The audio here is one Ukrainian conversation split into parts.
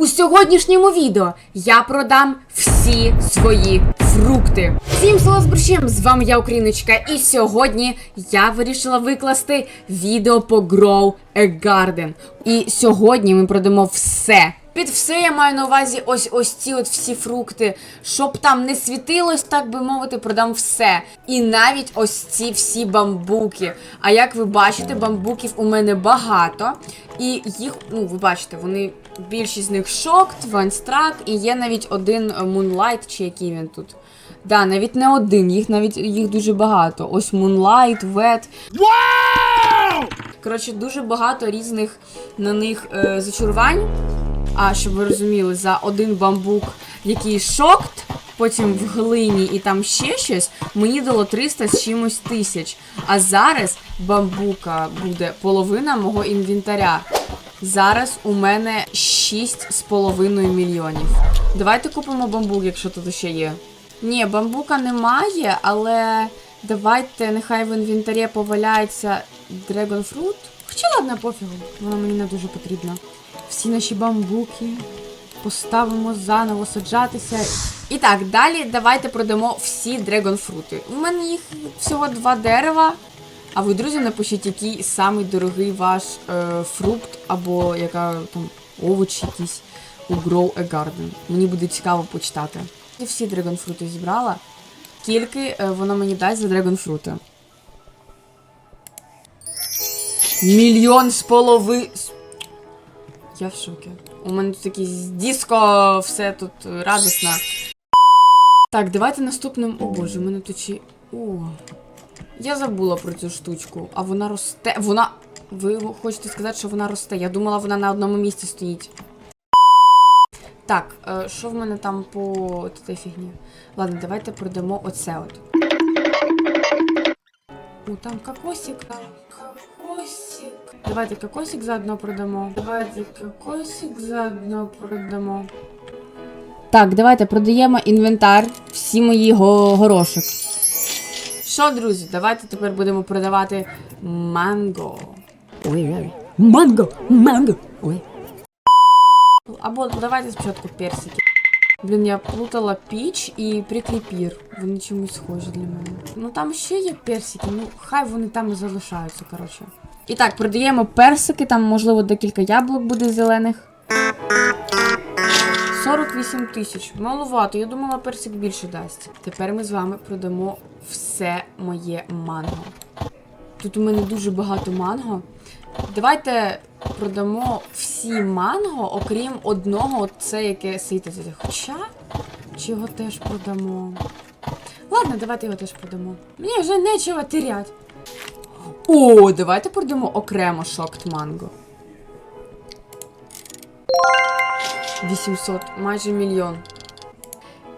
У сьогоднішньому відео я продам всі свої фрукти. Всім слова з з вами я, Україночка, і сьогодні я вирішила викласти відео по Grow a Garden. І сьогодні ми продамо все. Під все я маю на увазі ось ось ці от всі фрукти, щоб там не світилось, так би мовити, продам все. І навіть ось ці всі бамбуки. А як ви бачите, бамбуків у мене багато. І їх, ну, ви бачите, вони більшість з них шокт, ванстрак, і є навіть один е, Moonlight, чи який він тут. Да, навіть не один, їх навіть їх дуже багато. Ось Moonlight, Wet. Коротше, дуже багато різних на них е, зачарувань. А щоб ви розуміли, за один бамбук, який шокт, потім в глині і там ще щось, мені дало 300 з чимось тисяч. А зараз бамбука буде половина мого інвентаря. Зараз у мене 6,5 мільйонів. Давайте купимо бамбук, якщо тут ще є. Ні, бамбука немає, але давайте нехай в інвентарі поваляється Fruit. Хоча ладно, пофігу, вона мені не дуже потрібна. Всі наші бамбуки поставимо заново саджатися. І так, далі давайте продамо всі дрегонфрути. У мене їх всього два дерева. А ви, друзі, напишіть, який самий дорогий ваш е, фрукт або яка там овоч якийсь у Grow a Garden. Мені буде цікаво почитати. Я всі дрегонфрути зібрала. Тільки е, воно мені дасть за дрегонфрути. Мільйон з полови. Я в шокі. У мене тут якийсь диско, все тут радісно. Так, давайте наступним. О боже, у мене тут ще. О. Я забула про цю штучку, а вона росте. Вона. Ви хочете сказати, що вона росте? Я думала, вона на одному місці стоїть. Так, е, що в мене там по цій фігні? Ладно, давайте продамо оце от. О, там кокосик. Кокосик. Давайте кокосик заодно продамо. Давайте кокосик заодно продамо. Так, давайте продаємо інвентар. Всі мої го- горошок. Що, друзі, давайте тепер будемо продавати манго. Ой, ой. Манго, манго. Ой. Або давайте спочатку персики. Блін, я плутала піч і прикліпір. Вони чомусь схожі для мене. Ну там ще є персики, ну хай вони там і залишаються, коротше. І так, продаємо персики, там, можливо, декілька яблук буде зелених. 48 тисяч. Маловато, я думала, персик більше дасть. Тепер ми з вами продамо все моє манго. Тут у мене дуже багато манго. Давайте продамо всі манго, окрім одного, це яке світиться. Хоча, чи його теж продамо? Ладно, давайте його теж продамо. Мені вже нечого терять. О, давайте продамо окремо шокт манго. 800, майже мільйон.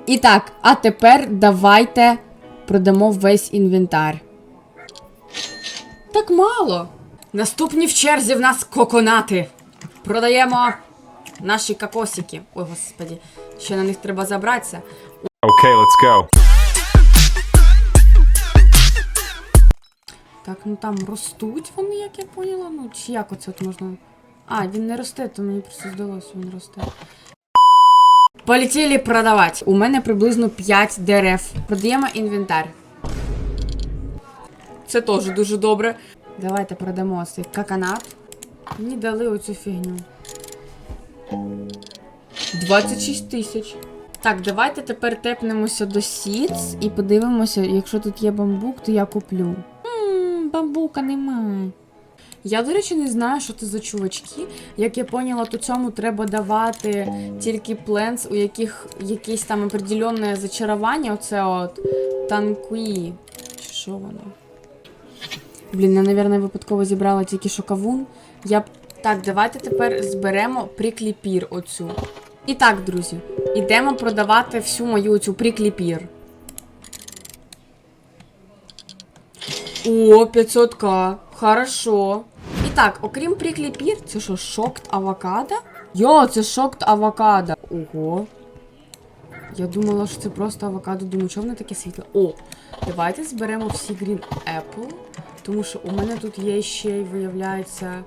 І так, а тепер давайте продамо весь інвентар. Так мало. Наступні в черзі в нас коконати. Продаємо наші кокосики. Ой, господі, ще на них треба забратися. Okay, let's go. Так, ну там ростуть вони, як я поняла. Ну, чи як оце от можна. А, він не росте, то мені просто здалося, він росте. Полетіли продавати. У мене приблизно 5 дерев. Продаємо інвентар. Це теж дуже добре. Давайте продамо цей каканат. Мені дали оцю фігню. 26 тисяч. Так, давайте тепер тепнемося до Сіц і подивимося, якщо тут є бамбук, то я куплю. Ммм, бамбука немає. Я, до речі, не знаю, що це за чувачки. Як я поняла, то цьому треба давати тільки пленс, у яких якесь там определенне зачарування. Оце от танкуї. Чи що воно? Блін, я, напевно, випадково зібрала тільки що кавун. Я. Так, давайте тепер зберемо прикліпір оцю. І так, друзі, ідемо продавати всю мою цю прикліпір. О, 500к. Хорошо. Так, окрім прикліпір, це що, шокт авокадо? Йо, це шокт авокадо. Ого. Я думала, що це просто авокадо. Думаю, чого воно таке світле? О, давайте зберемо всі Green Apple. Тому що у мене тут є ще й, виявляється,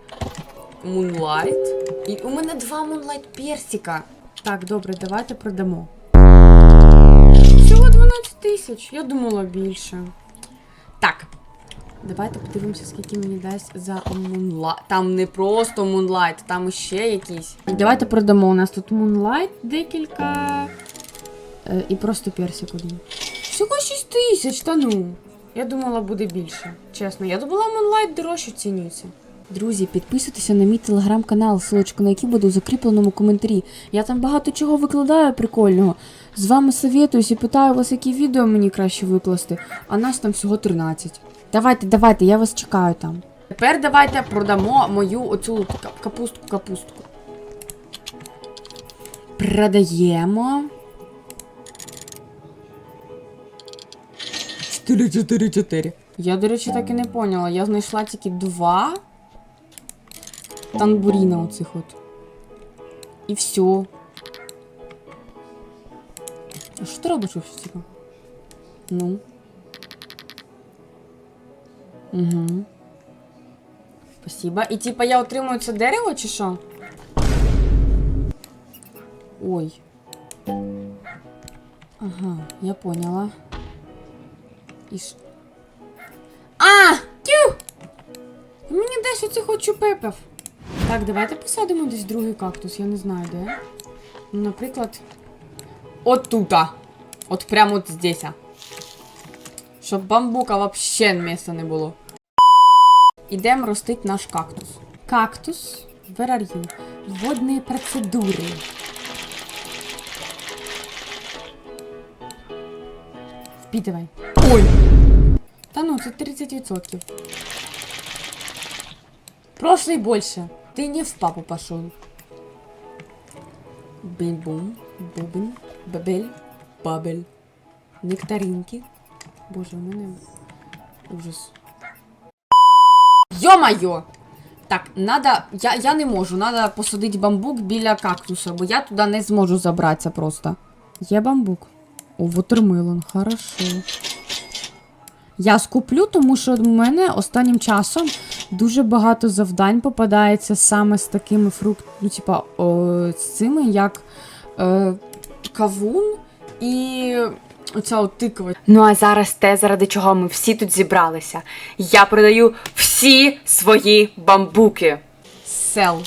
Moonlight. І у мене два Moonlight персика. Так, добре, давайте продамо. Всього 12 тисяч. Я думала більше. Так. Давайте подивимося, скільки мені дасть за Moonlight. Там не просто Moonlight, там ще якісь. Давайте продамо. У нас тут Moonlight декілька. Е, і просто персик один. Всього 6 тисяч, та ну. Я думала, буде більше. Чесно, я думала, Moonlight дорожче цінюється. Друзі, підписуйтеся на мій телеграм-канал, ссылочку на який буде у закріпленому коментарі. Я там багато чого викладаю прикольного. З вами советуюсь і питаю вас, які відео мені краще викласти, а нас там всього 13. Давайте, давайте, я вас чекаю там. Тепер давайте продамо мою оцю капустку капустку. Продаємо. 4-4-4. Я, до речі, так і не поняла. Я знайшла тільки два танбуріна оцих от. І все. А що ти робиш типу? Ну. Угу. Спасибо. І типа я отримую це дерево чи що? Ой. Ага, я поняла. І ш... А! Тю! Мені десь оцих от чупепів. Так, давайте посадимо десь другий кактус, я не знаю де. Ну, наприклад. От тута. От прямо от здесь. Щоб бамбука вообще місця не було. Ідемо ростить наш кактус. Кактус. Where are you? Водні процедури. Впитывай. Ой! Та ну, це 30%. Прошлый больше. Ты не в папу пошел. Бим-бум, бубен, бабель, бабель. Нектаринки. Боже, у мене ужас. Йо-майо! Так, надо. Я, я не можу. Надо посадити бамбук біля кактуса, бо я туди не зможу забратися просто. Є бамбук. О, вотермелон, хорошо. Я скуплю, тому що в мене останнім часом дуже багато завдань попадається саме з такими фруктами, ну, типа, з цими, як е, кавун і оця от тиква. Ну а зараз те, заради чого ми всі тут зібралися. Я продаю всі свої бамбуки. Сел.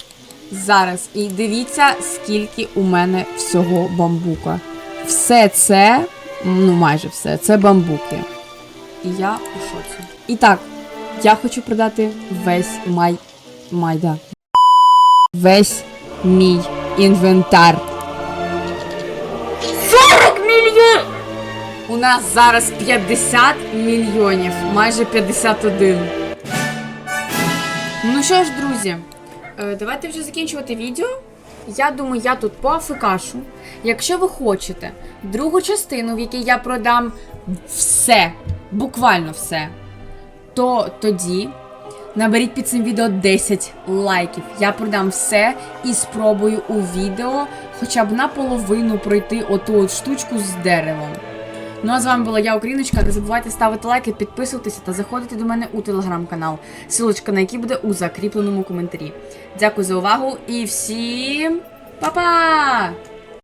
Зараз. І дивіться, скільки у мене всього бамбука. Все це, ну майже все, це бамбуки. І я у шоці. І так, я хочу продати весь май. майда. Весь мій інвентар. У нас зараз 50 мільйонів, майже 51. Ну що ж, друзі, е, давайте вже закінчувати відео. Я думаю, я тут поафикашу. Якщо ви хочете другу частину, в якій я продам все, буквально все, то тоді наберіть під цим відео 10 лайків. Я продам все і спробую у відео хоча б наполовину пройти оту от штучку з деревом. Ну а з вами була я, Україночка. Не забувайте ставити лайки, підписуватися та заходити до мене у телеграм-канал, силочка на який буде у закріпленому коментарі. Дякую за увагу і всім па-па!